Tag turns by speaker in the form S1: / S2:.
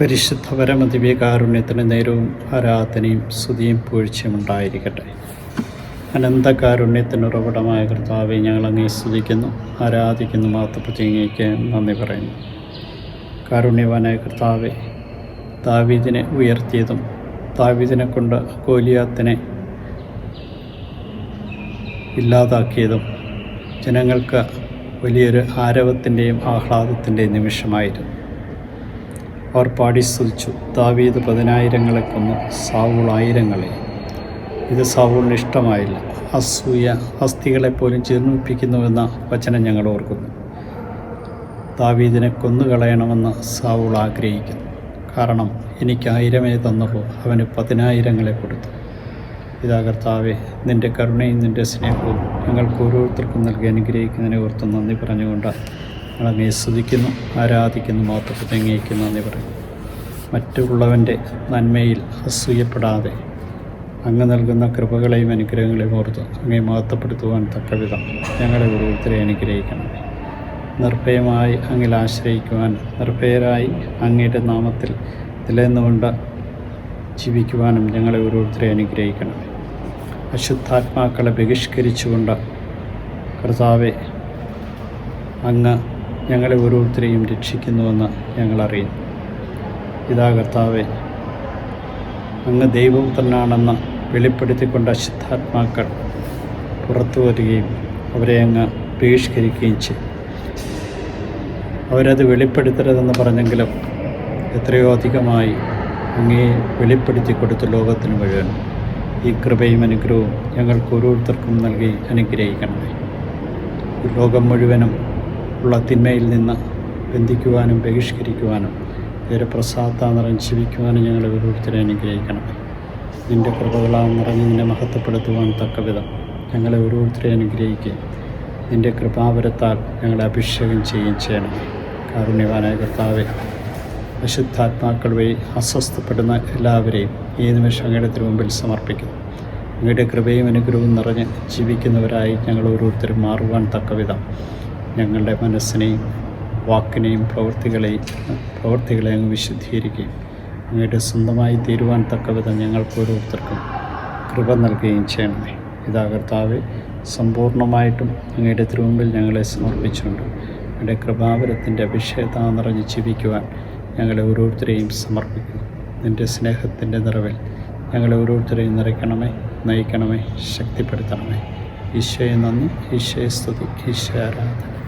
S1: പരിശുദ്ധ പരമദിവ്യകാരുണ്യത്തിന് നേരവും ആരാധനയും സ്തുതിയും പൂഴ്ചയും ഉണ്ടായിരിക്കട്ടെ. അനന്തകാരുണ്യത്തിന് ഉറവിടമായ കർത്താവെ ഞങ്ങൾ അങ്ങേ സ്തുതിക്കുന്നു ആരാധിക്കുന്നു മാത്തപ്പത്തിങ്ങയ്ക്ക് നന്ദി പറയുന്നു. കാരുണ്യവാനായ കർത്താവെ താവീദിനെ ഉയർത്തിയതും താവീദിനെ കൊണ്ട് കോലിയാത്തിനെ ഇല്ലാതാക്കിയതും ജനങ്ങൾക്ക് വലിയൊരു ആരവത്തിന്റെയും ആഹ്ലാദത്തിന്റെയും നിമിഷമായിരുന്നു. അവർ പാടി സ്തുതിച്ചു ദാവീദ് പതിനായിരങ്ങളെ കൊന്നു. സാവൂൾ ആയിരങ്ങളെ. ഇത് സാവൂളിന് ഇഷ്ടമായില്ല. അസൂയ അസ്ഥികളെ പോലും ജീർണിപ്പിക്കുന്നുവെന്ന വചനം ഞങ്ങൾ ഓർക്കുന്നു. ദാവീദിനെ കൊന്നുകളയണമെന്ന് സാവൂൾ ആഗ്രഹിക്കുന്നു. കാരണം എനിക്ക് ആയിരമേ തന്നുള്ളൂ. അവന് പതിനായിരങ്ങളെ കൊടുത്തു. ഇതാ കർത്താവെ നിന്റെ കരുണയും നിന്റെ സ്നേഹവും ഞങ്ങൾക്ക് ഓരോരുത്തർക്കും നൽകി അനുഗ്രഹിക്കുന്നതിനെ ഓർത്ത് നന്ദി പറഞ്ഞുകൊണ്ട് ഞങ്ങളങ്ങേ സ്തുതിക്കുന്നു ആരാധിക്കുന്നു മാത്രം തെങ്ങിയിക്കുന്നു എന്നീ പറയും. മറ്റുള്ളവന്റെ നന്മയിൽ അസൂയപ്പെടാതെ അങ്ങ് നൽകുന്ന കൃപകളെയും അനുഗ്രഹങ്ങളെയും ഓർത്ത് അങ്ങേ മഹത്വപ്പെടുത്തുവാൻ തക്കവിധം ഞങ്ങളെ ഓരോരുത്തരെ അനുഗ്രഹിക്കണം. നിർഭയമായി അങ്ങിൽ ആശ്രയിക്കുവാൻ നിർഭയരായി അങ്ങയുടെ നാമത്തിൽ നിലനിന്നുകൊണ്ട് ജീവിക്കുവാനും ഞങ്ങളെ ഓരോരുത്തരെ അനുഗ്രഹിക്കണം. അശുദ്ധാത്മാക്കളെ ബഹിഷ്കരിച്ചുകൊണ്ട് കർത്താവെ അങ്ങ് ഞങ്ങളെ ഓരോരുത്തരെയും രക്ഷിക്കുന്നുവെന്ന് ഞങ്ങളറിയും ഇതാ കർത്താവെ അങ്ങ് ദൈവപുത്രനാണെന്ന് വെളിപ്പെടുത്തിക്കൊണ്ട് അശുദ്ധാത്മാക്കൾ പുറത്തു വരികയും അവരെ അങ്ങ് ബഹിഷ്കരിക്കുകയും ചെയ്യും. അവരത് വെളിപ്പെടുത്തരുതെന്ന് പറഞ്ഞെങ്കിലും എത്രയോ അധികമായി അങ്ങേ വെളിപ്പെടുത്തി കൊടുത്ത ലോകത്തിന് മുഴുവൻ ഈ കൃപയും അനുഗ്രഹവും ഞങ്ങൾക്ക് ഓരോരുത്തർക്കും നൽകി അനുഗ്രഹിക്കണമേ. ലോകം മുഴുവനും ഉള്ള തിന്മയിൽ നിന്ന് ബന്ധിക്കുവാനും ബഹിഷ്കരിക്കുവാനും ഇതൊരു പ്രസാദ നിറഞ്ഞ് ജീവിക്കുവാനും ഞങ്ങളെ ഓരോരുത്തരെ അനുഗ്രഹിക്കണം. നിന്റെ കൃപകളാൽ നിറഞ്ഞ് നിന്നെ മഹത്വപ്പെടുത്തുവാൻ തക്കവിധം ഞങ്ങളെ ഓരോരുത്തരെ അനുഗ്രഹിക്കുകയും നിന്റെ കൃപാവരത്താൽ ഞങ്ങളെ അഭിഷേകം ചെയ്യുകയും ചെയ്യണമേ കാരുണ്യവാനായ കർത്താവെ അശുദ്ധാത്മാക്കൾ വഴി അസ്വസ്ഥപ്പെടുന്ന എല്ലാവരെയും ഈ നിമിഷം അങ്ങയുടെ തിരുമുമ്പിൽ സമർപ്പിക്കുന്നു. അങ്ങയുടെ കൃപയും അനുഗ്രഹവും നിറഞ്ഞ് ജീവിക്കുന്നവരായി ഞങ്ങൾ ഓരോരുത്തരും മാറുവാൻ തക്കവിധം ഞങ്ങളുടെ മനസ്സിനെയും വാക്കിനെയും പ്രവൃത്തികളെയും പ്രവൃത്തികളെ അങ്ങ് വിശുദ്ധീകരിക്കുകയും അങ്ങയുടെ സ്വന്തമായി തീരുവാൻ തക്കവിധം ഞങ്ങൾക്ക് ഓരോരുത്തർക്കും കൃപ നൽകുകയും ചെയ്യണമേ. ഇതാ കർത്താവെ സമ്പൂർണമായിട്ടും അങ്ങയുടെ തിരുമുമ്പിൽ ഞങ്ങളെ സമർപ്പിച്ചുകൊണ്ട് അങ്ങയുടെ കൃപാവരത്തിന്റെ അഭിഷേകത നിറഞ്ഞ് ജീവിക്കുവാൻ ഞങ്ങളെ ഓരോരുത്തരെയും സമർപ്പിക്കുന്നു. നിന്റെ സ്നേഹത്തിന്റെ നിറവിൽ ഞങ്ങളെ ഓരോരുത്തരെയും നിറയ്ക്കണമേ നയിക്കണമേ ശക്തിപ്പെടുത്തണമേ. ഈശോയെ നന്ദി. ഈശോയെ സ്തുതി. ഈശോ ആരാധന.